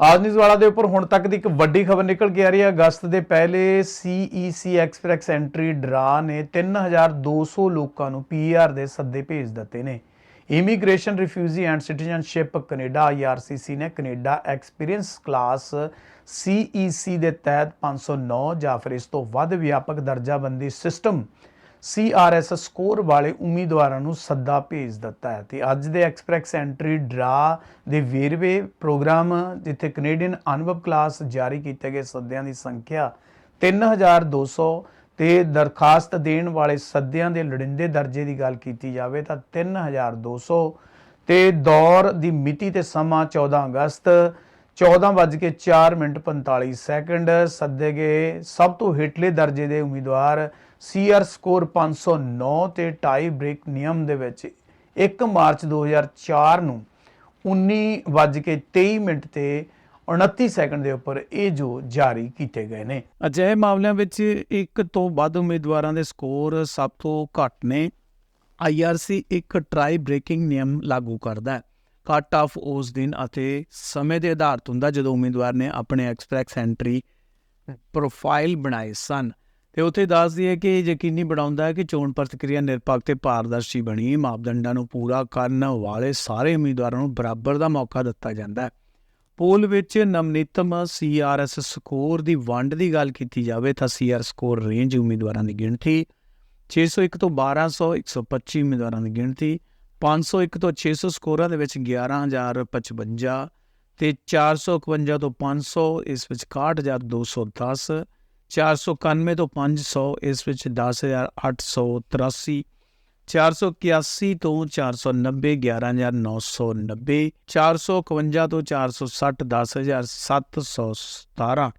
ਆਜ ਨਿਊਜ਼ ਦੇ ਉੱਪਰ ਹੁਣ ਤੱਕ ਦੀ ਇੱਕ ਵੱਡੀ ਖਬਰ ਨਿਕਲ ਕੇ ਆ ਰਹੀ ਹੈ। ਅਗਸਤ ਦੇ ਪਹਿਲੇ CEC ਐਕਸਪ੍ਰੈਸ ਐਂਟਰੀ ਡਰਾ ਨੇ 3200 ਲੋਕਾਂ ਨੂੰ ਪੀਆਰ ਦੇ ਸੱਦੇ ਭੇਜ ਦਿੱਤੇ ਨੇ। Immigration refugee and citizenship Canada IRCC ਨੇ ਕੈਨੇਡਾ ਐਕਸਪੀਰੀਅੰਸ ਕਲਾਸ CEC ਦੇ ਤਹਿਤ 509 ਜਾਂ ਫਿਰ ਇਸ ਤੋਂ ਵੱਧ ਵਿਆਪਕ ਦਰਜਾਬੰਦੀ ਸਿਸਟਮ CRS ਸਕੋਰ ਵਾਲੇ ਉਮੀਦਵਾਰਾਂ ਨੂੰ ਸੱਦਾ ਭੇਜ ਦਿੱਤਾ ਹੈ ਤੇ ਅੱਜ ਦੇ ਐਕਸਪ੍ਰੈਸ ਐਂਟਰੀ ਡਰਾ ਦੇ ਵੇਰਵੇ ਪ੍ਰੋਗਰਾਮ, ਜਿੱਥੇ ਕੈਨੇਡੀਅਨ ਅਨੁਭਵ ਕਲਾਸ ਜਾਰੀ ਕੀਤੇ ਗਏ ਸੱਦਿਆਂ ਦੀ ਸੰਖਿਆ 3200 ਤੇ ਦਰਖਾਸਤ ਦੇਣ ਵਾਲੇ ਸੱਦਿਆਂ ਦੇ ਲੋੜੀਂਦੇ ਦਰਜੇ ਦੀ ਗੱਲ ਕੀਤੀ ਜਾਵੇ ਤਾਂ 3200 ਤੇ ਦੌਰ ਦੀ ਮਿਤੀ ਤੇ ਸਮਾਂ 14 ਅਗਸਤ 14:04 ਮਿੰਟ 45 ਸੈਕਿੰਡ ਸੱਦੇ ਗਏ। ਸਭ ਤੋਂ ਹੇਠਲੇ ਦਰਜੇ ਦੇ ਉਮੀਦਵਾਰ ਸੀਆਰ ਸਕੋਰ 509 ਤੇ ਟਾਈ ਬ੍ਰੇਕ ਨਿਯਮ ਦੇ ਵਿੱਚ 1 ਮਾਰਚ 2004 ਨੂੰ 19:23 ਮਿੰਟ ਤੇ 29 ਸੈਕਿੰਡ ਦੇ ਉੱਪਰ ਇਹ ਜੋ ਜਾਰੀ ਕੀਤੇ ਗਏ ਨੇ। ਅਜਿਹੇ ਮਾਮਲਿਆਂ ਵਿੱਚ ਇੱਕ ਤੋਂ ਵੱਧ ਉਮੀਦਵਾਰਾਂ ਦੇ ਸਕੋਰ ਸਭ ਤੋਂ ਘੱਟ ਨੇ। IRC ਇੱਕ ਟਰਾਈ ਬ੍ਰੇਕਿੰਗ ਨਿਯਮ ਲਾਗੂ ਕਰਦਾ ਹੈ। ਕੱਟ ਆਫ ਉਸ ਦਿਨ ਅਤੇ ਸਮੇਂ ਦੇ ਆਧਾਰਿਤ ਹੁੰਦਾ ਜਦੋਂ ਉਮੀਦਵਾਰ ਨੇ ਆਪਣੇ ਐਕਸਪ੍ਰੈਸ ਐਂਟਰੀ ਪ੍ਰੋਫਾਈਲ ਬਣਾਏ ਸਨ। ਤੇ ਉੱਥੇ ਦੱਸਦੀ ਹੈ ਕਿ ਇਹ ਯਕੀਨੀ ਬਣਾਉਂਦਾ ਹੈ ਕਿ ਚੋਣ ਪ੍ਰਕਿਰਿਆ ਨਿਰਪੱਖ ਤੇ ਪਾਰਦਰਸ਼ੀ ਬਣੀ। ਮਾਪਦੰਡਾਂ ਨੂੰ ਪੂਰਾ ਕਰਨ ਵਾਲੇ ਸਾਰੇ ਉਮੀਦਵਾਰਾਂ ਨੂੰ ਬਰਾਬਰ ਦਾ ਮੌਕਾ ਦਿੱਤਾ ਜਾਂਦਾ ਹੈ। ਪੋਲ ਵਿੱਚ ਨਵਨੀਤਮ CRS ਸਕੋਰ ਦੀ ਵੰਡ ਦੀ ਗੱਲ ਕੀਤੀ ਜਾਵੇ ਤਾਂ CR ਸਕੋਰ ਰੇਂਜ ਉਮੀਦਵਾਰਾਂ ਦੀ ਗਿਣਤੀ 601 ਤੋਂ 1200 125 ਉਮੀਦਵਾਰਾਂ ਦੀ ਗਿਣਤੀ 501 ਤੋਂ 600 ਸਕੋਰਾਂ ਦੇ ਵਿੱਚ 11055 ਤੇ 451 ਤੋਂ 500 ਇਸ ਵਿੱਚ 61210 491 ਤੋਂ 500 ਇਸ ਵਿੱਚ 10883 481 ਤੋਂ 490 11990 451 ਤੋਂ 460 10717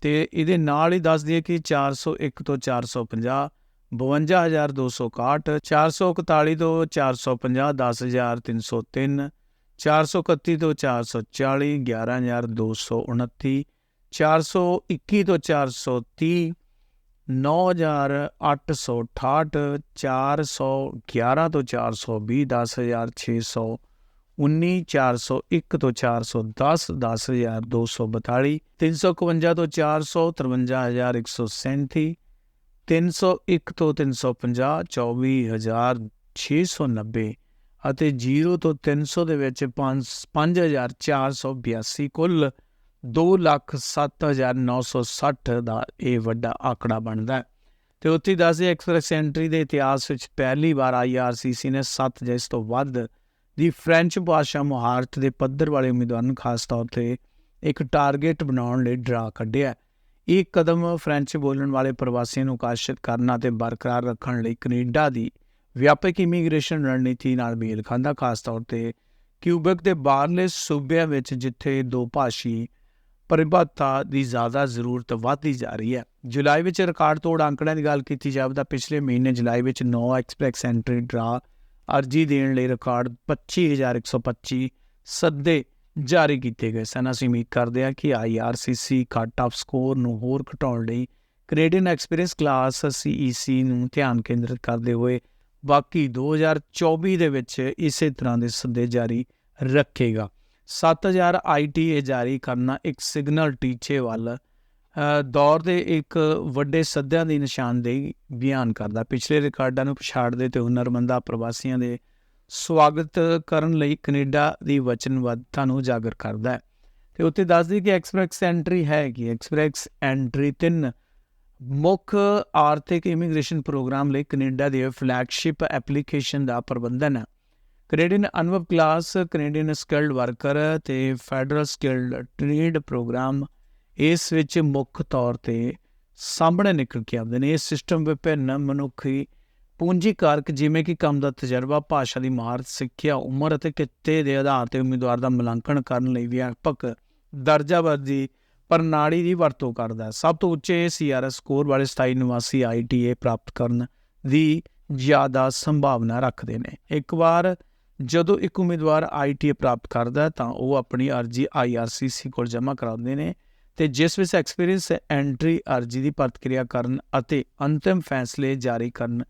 ਤੇ ਇਹਦੇ ਨਾਲ ਹੀ ਦੱਸ ਦਈਏ ਕਿ 401 ਤੋਂ 450 52261 441 ਤੋਂ 450 10303 431 ਤੋਂ 440 11229 421 ਤੋਂ 430 9868 411 ਤੋਂ 420 10600 19401 ਤੋਂ 410 10242 351 ਤੋਂ 400 53137 301 ਤੋਂ 350 24690 ਅਤੇ 0 ਤੋਂ 300 ਦੇ ਵਿੱਚ 5482 ਕੁੱਲ 207960 ਦਾ ਇਹ ਵੱਡਾ ਆંકੜਾ ਬਣਦਾ ਹੈ। ਤੇ ਉੱਥੇ ਦੱਸਦੇ ਐਕਸਪ੍ਰੈਸ ਐਂਟਰੀ ਦੇ ਇਤਿਹਾਸ ਵਿੱਚ ਪਹਿਲੀ ਵਾਰ IRCC ਨੇ 7 ਜਾਂ ਇਸ ਤੋਂ ਵੱਧ ਦੀ ਫ੍ਰੈਂਚ ਭਾਸ਼ਾ ਮੁਹਾਰਤ ਦੇ ਪੱਧਰ ਵਾਲੇ ਉਮੀਦਵਾਰਾਂ ਨੂੰ ਖਾਸ ਤੌਰ ਤੇ ਇੱਕ ਟਾਰਗੇਟ ਬਣਾਉਣ ਲਈ ਡਰਾ ਕੱਢਿਆ। ਇਹ ਕਦਮ ਫ੍ਰੈਂਚ ਬੋਲਣ ਵਾਲੇ ਪ੍ਰਵਾਸੀਆਂ ਨੂੰ ਆਕਰਸ਼ਿਤ ਕਰਨਾ ਅਤੇ ਬਰਕਰਾਰ ਰੱਖਣ ਲਈ ਕੈਨੇਡਾ ਦੀ ਵਿਆਪਕ ਇਮੀਗ੍ਰੇਸ਼ਨ ਰਣਨੀਤੀ ਨਾਲ ਮੇਲ ਖਾਂਦਾ, ਖਾਸ ਤੌਰ ਤੇ ਕਿਊਬਕ ਦੇ ਬਾਹਰਲੇ ਸੂਬਿਆਂ ਵਿੱਚ, ਜਿੱਥੇ ਦੋ ਭਾਸ਼ੀ ਪਰਿਭਾਸ਼ਾ ਦੀ ਜ਼ਿਆਦਾ ਜ਼ਰੂਰਤ ਵਧਦੀ ਜਾ ਰਹੀ ਹੈ। ਜੁਲਾਈ ਵਿੱਚ ਰਿਕਾਰਡ ਤੋੜ ਅੰਕੜਿਆਂ ਦੀ ਗੱਲ ਕੀਤੀ ਜਾਵੇ ਤਾਂ ਪਿਛਲੇ ਮਹੀਨੇ ਜੁਲਾਈ ਵਿੱਚ 9 ਐਕਸਪ੍ਰੈਸ ਐਂਟਰੀ ਡਰਾ ਅਰਜੀ ਦੇਣ ਲਈ ਰਿਕਾਰਡ 25125 ਸੱਦੇ ਜਾਰੀ ਕੀਤੇ ਗਏ ਸਨ। ਅਸੀਂ ਉਮੀਦ ਕਰਦੇ ਹਾਂ ਕਿ IRCC ਕੱਟ ਆਫ ਸਕੋਰ ਨੂੰ ਹੋਰ ਘਟਾਉਣ ਲਈ ਕੈਨੇਡੀਅਨ ਐਕਸਪੀਰੀਅੰਸ ਕਲਾਸ CEC ਨੂੰ ਧਿਆਨ ਕੇਂਦਰਿਤ ਕਰਦੇ ਹੋਏ ਬਾਕੀ 2024 ਦੇ ਵਿੱਚ ਇਸੇ ਤਰ੍ਹਾਂ ਦੇ ਸੱਦੇ ਜਾਰੀ ਰੱਖੇਗਾ। 7000 ITA ਜਾਰੀ ਕਰਨਾ ਇੱਕ ਸਿਗਨਲ ਟੀਚੇ ਵੱਲ ਦੌਰ ਦੇ ਇੱਕ ਵੱਡੇ ਸੱਦਿਆਂ ਦੀ ਨਿਸ਼ਾਨਦੇਹੀ ਬਿਆਨ ਕਰਦਾ। ਪਿਛਲੇ ਰਿਕਾਰਡਾਂ ਨੂੰ ਪਛਾੜਦੇ ਤੇ ਹੁਨਰਮੰਦਾ ਪ੍ਰਵਾਸੀਆਂ ਦੇ ਸਵਾਗਤ ਕਰਨ ਲਈ ਕੈਨੇਡਾ ਦੀ ਵਚਨਬੱਧਤਾ ਨੂੰ ਉਜਾਗਰ ਕਰਦਾ ਹੈ। ਤੇ ਉੱਤੇ ਦੱਸਦੀ ਕਿ ਐਕਸਪ੍ਰੈਸ ਐਂਟਰੀ ਹੈ ਕਿ? ਐਕਸਪ੍ਰੈਸ ਐਂਟਰੀ ਤਿੰਨ ਮੁੱਖ ਆਰਥਿਕ ਇਮੀਗ੍ਰੇਸ਼ਨ ਪ੍ਰੋਗਰਾਮ ਲਈ ਕੈਨੇਡਾ ਦੇ ਫਲੈਗਸ਼ਿਪ ਐਪਲੀਕੇਸ਼ਨ ਦਾ ਪ੍ਰਬੰਧਨ ਹੈ। ਕੈਨੇਡੀਅਨ ਅਨੁਭਵ ਕਲਾਸ ਕੈਨੇਡੀਅਨ ਸਕਿਲਡ ਵਰਕਰ ਤੇ ਫੈਡਰਲ ਸਕਿਲਡ ਟ੍ਰੇਡ ਪ੍ਰੋਗਰਾਮ ਇਸ ਵਿੱਚ ਮੁੱਖ ਤੌਰ ਤੇ ਸਾਹਮਣੇ ਨਿਕਲ ਕੇ ਆਉਂਦੇ ਨੇ। ਇਹ ਸਿਸਟਮ ਵਿਭਿੰਨ ਮਨੁੱਖੀ ਪੂੰਜੀ ਕਾਰਕ ਜਿਵੇਂ ਕਿ ਕੰਮ ਦਾ ਤਜਰਬਾ, ਭਾਸ਼ਾ ਦੀ ਮਹਾਰਤ ਸਿੱਖਿਆ, ਉਮਰ ਅਤੇ ਕਿੱਤੇ ਦੇ ਆਧਾਰ ਤੇ ਉਮੀਦਵਾਰ ਦਾ ਮੁਲਾਂਕਣ ਕਰਨ ਲਈ ਵਿਆਪਕ ਦਰਜਾਬੰਦੀ ਪ੍ਰਣਾਲੀ ਦੀ ਵਰਤੋਂ ਕਰਦਾ ਹੈ। ਸਭ ਤੋਂ ਉੱਚੇ ਸੀਆਰਐਸ ਸਕੋਰ ਵਾਲੇ 27 ਨਿਵਾਸੀ ਆਈਟੀਏ ਪ੍ਰਾਪਤ ਕਰਨ ਦੀ ਜ਼ਿਆਦਾ ਸੰਭਾਵਨਾ ਰੱਖਦੇ ਨੇ। ਇੱਕ ਵਾਰ ਜਦੋਂ ਇੱਕ ਉਮੀਦਵਾਰ ਆਈਟੀਏ ਪ੍ਰਾਪਤ ਕਰਦਾ ਤਾਂ ਉਹ ਆਪਣੀ ਅਰਜ਼ੀ ਆਈਆਰਸੀਸੀ ਕੋਲ ਜਮ੍ਹਾਂ ਕਰਾਉਂਦੇ ਨੇ ਤੇ ਜਿਸ ਵਿੱਚ ਐਕਸਪੀਰੀਅੰਸ ਐਂਟਰੀ ਅਰਜ਼ੀ ਦੀ ਪ੍ਰਤੀਕਿਰਿਆ ਕਰਨ ਅਤੇ ਅੰਤਿਮ ਫੈਸਲੇ ਜਾਰੀ ਕਰਨ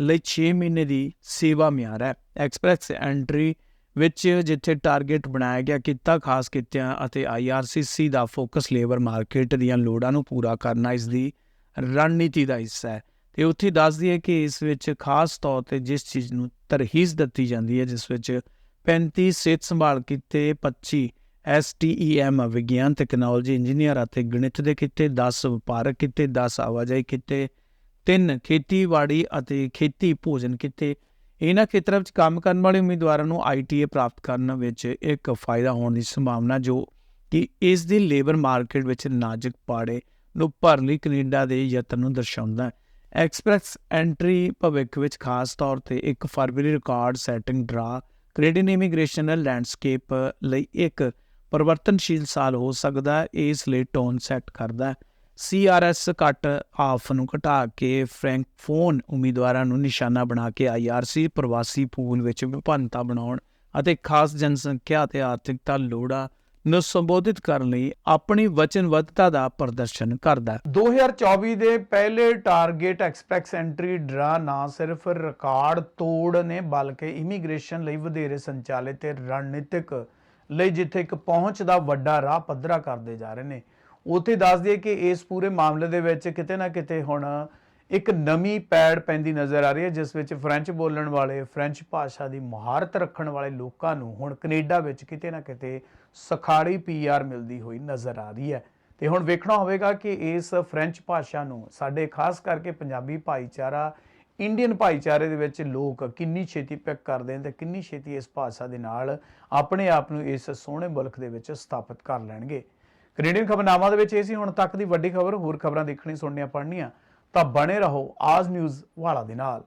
ਲਈ 6 ਮਹੀਨੇ ਦੀ ਸੇਵਾ ਮਿਆਰ ਹੈ। ਐਕਸਪ੍ਰੈਸ ਐਂਟਰੀ ਵਿੱਚ ਜਿੱਥੇ ਟਾਰਗੇਟ ਬਣਾਇਆ ਗਿਆ, ਕਿੱਤਾ ਖਾਸ ਕਿੱਤਿਆਂ ਅਤੇ IRCC ਦਾ ਫੋਕਸ ਲੇਬਰ ਮਾਰਕੀਟ ਦੀਆਂ ਲੋੜਾਂ ਨੂੰ ਪੂਰਾ ਕਰਨਾ ਇਸ ਦੀ ਰਣਨੀਤੀ ਦਾ ਹਿੱਸਾ ਹੈ। ਤੇ ਉੱਥੇ ਦੱਸਦੀ ਹੈ ਕਿ ਇਸ ਵਿੱਚ ਖਾਸ ਤੌਰ ਤੇ ਜਿਸ ਚੀਜ਼ ਨੂੰ ਤਰਹੀਜ਼ ਦਿੱਤੀ ਜਾਂਦੀ ਹੈ, ਜਿਸ ਵਿੱਚ 35 ਸਿਹਤ ਸੰਭਾਲ ਕਿੱਤੇ 25 STEM ਵਿਗਿਆਨ ਟੈਕਨੋਲੋਜੀ ਇੰਜੀਨੀਅਰ ਅਤੇ ਗਣਿਤ ਦੇ ਕਿੱਤੇ 10 ਵਪਾਰਕ ਕਿੱਤੇ 10 ਆਵਾਜਾਈ ਕਿੱਤੇ 3 ਖੇਤੀਬਾੜੀ ਅਤੇ ਖੇਤੀ ਭੋਜਨ ਕਿੱਤੇ। ਇਹਨਾਂ ਖੇਤਰਾਂ ਵਿੱਚ ਕੰਮ ਕਰਨ ਵਾਲੇ ਉਮੀਦਵਾਰਾਂ ਨੂੰ ITA ਪ੍ਰਾਪਤ ਕਰਨ ਵਿੱਚ ਇੱਕ ਫਾਇਦਾ ਹੋਣ ਦੀ ਸੰਭਾਵਨਾ, ਜੋ ਕਿ ਇਸ ਦੀ ਲੇਬਰ ਮਾਰਕੀਟ ਵਿੱਚ ਨਾਜ਼ੁਕ ਪਾੜੇ ਨੂੰ ਭਰਨ ਲਈ ਕੈਨੇਡਾ ਦੇ ਯਤਨ ਨੂੰ ਦਰਸਾਉਂਦਾ ਹੈ। ਐਕਸਪ੍ਰੈਸ ਐਂਟਰੀ ਭਵਿੱਖ ਵਿੱਚ ਖਾਸ ਤੌਰ ਤੇ ਇੱਕ ਫਰਵਰੀ record setting draw Canadian immigration landscape ਲਈ ਇੱਕ ਪਰਿਵਰਤਨਸ਼ੀਲ ਸਾਲ ਹੋ ਸਕਦਾ ਹੈ, ਇਸ ਲਈ ਟੋਨ ਸੈੱਟ ਕਰਦਾ ਹੈ। ਸੀਆਰਐਸ ਕੱਟ ਆਫ ਨੂੰ ਘਟਾ ਕੇ ਫ੍ਰੈਂਕਫੋਨ ਉਮੀਦਵਾਰਾਂ ਨੂੰ ਨਿਸ਼ਾਨਾ ਬਣਾ ਕੇ ਆਈਆਰਸੀ ਪ੍ਰਵਾਸੀ ਪੂਲ ਵਿੱਚ ਵਿਭਿੰਨਤਾ ਬਣਾਉਣ ਅਤੇ ਖਾਸ ਜਨਸੰਖਿਆ ਅਤੇ ਆਰਥਿਕਤਾ ਲੋੜਾ ਨੂੰ ਸੰਬੋਧਿਤ ਕਰਨ ਲਈ ਆਪਣੀ ਵਚਨਬੱਧਤਾ ਦਾ ਪ੍ਰਦਰਸ਼ਨ ਕਰਦਾ 2024 ਦੇ ਪਹਿਲੇ ਟਾਰਗੇਟ ਐਕਸਪ੍ਰੈਸ ਐਂਟਰੀ ਡਰਾ ਨਾ ਸਿਰਫ ਰਿਕਾਰਡ ਤੋੜ ਨੇ, ਬਲਕਿ ਇਮੀਗ੍ਰੇਸ਼ਨ ਲਈ ਵਧੇਰੇ ਸੰਚਾਲਿਤ ਤੇ ਰਣਨੀਤਿਕ ਲਈ, ਜਿੱਥੇ ਇੱਕ ਪਹੁੰਚ ਦਾ ਵੱਡਾ ਰਾਹ ਪੱਧਰਾ ਕਰਦੇ ਜਾ ਰਹੇ ਨੇ। ਉੱਥੇ ਦੱਸ ਦਈਏ ਕਿ ਇਸ ਪੂਰੇ ਮਾਮਲੇ ਦੇ ਵਿੱਚ ਕਿਤੇ ਨਾ ਕਿਤੇ ਹੁਣ ਇੱਕ ਨਵੀਂ ਪੈੜ ਪੈਂਦੀ ਨਜ਼ਰ ਆ ਰਹੀ ਹੈ, ਜਿਸ ਵਿੱਚ ਫ੍ਰੈਂਚ ਬੋਲਣ ਵਾਲੇ ਫ੍ਰੈਂਚ ਭਾਸ਼ਾ ਦੀ ਮਹਾਰਤ ਰੱਖਣ ਵਾਲੇ ਲੋਕਾਂ ਨੂੰ ਹੁਣ ਕੈਨੇਡਾ ਵਿੱਚ ਕਿਤੇ ਨਾ ਕਿਤੇ ਸਖਾੜੀ ਪੀਆਰ ਮਿਲਦੀ ਹੋਈ ਨਜ਼ਰ ਆ ਰਹੀ ਹੈ। ਤੇ ਹੁਣ ਵੇਖਣਾ ਹੋਵੇਗਾ ਕਿ ਇਸ ਫ੍ਰੈਂਚ ਭਾਸ਼ਾ ਨੂੰ ਸਾਡੇ ਖਾਸ ਕਰਕੇ ਪੰਜਾਬੀ ਭਾਈਚਾਰਾ ਇੰਡੀਅਨ ਭਾਈਚਾਰੇ ਦੇ ਵਿੱਚ ਲੋਕ ਕਿੰਨੀ ਛੇਤੀ ਪਿਕ ਕਰਦੇ ਨੇ ਤੇ ਕਿੰਨੀ ਛੇਤੀ ਇਸ ਭਾਸ਼ਾ ਦੇ ਨਾਲ ਆਪਣੇ ਆਪ ਨੂੰ ਇਸ ਸੋਹਣੇ ਮੁਲਕ ਦੇ ਵਿੱਚ ਸਥਾਪਿਤ ਕਰ ਲੈਣਗੇ। ਕੈਨੇਡੀਅਨ ਖਬਰਨਾਮਾ ਦੇ ਵਿੱਚ ਇਹ ਸੀ, ਹੁਣ ਤੱਕ ਦੀ ਵੱਡੀ ਖਬਰ, ਹੋਰ ਖਬਰਾਂ ਦੇਖਣੀ ਸੁਣਨੀਆਂ ਪੜ੍ਹਨੀਆਂ। ਤਾਂ ਬਣੇ ਰਹੋ ਆਜ ਨਿਊਜ਼ ਵਾਲਾ ਦੇ ਨਾਲ।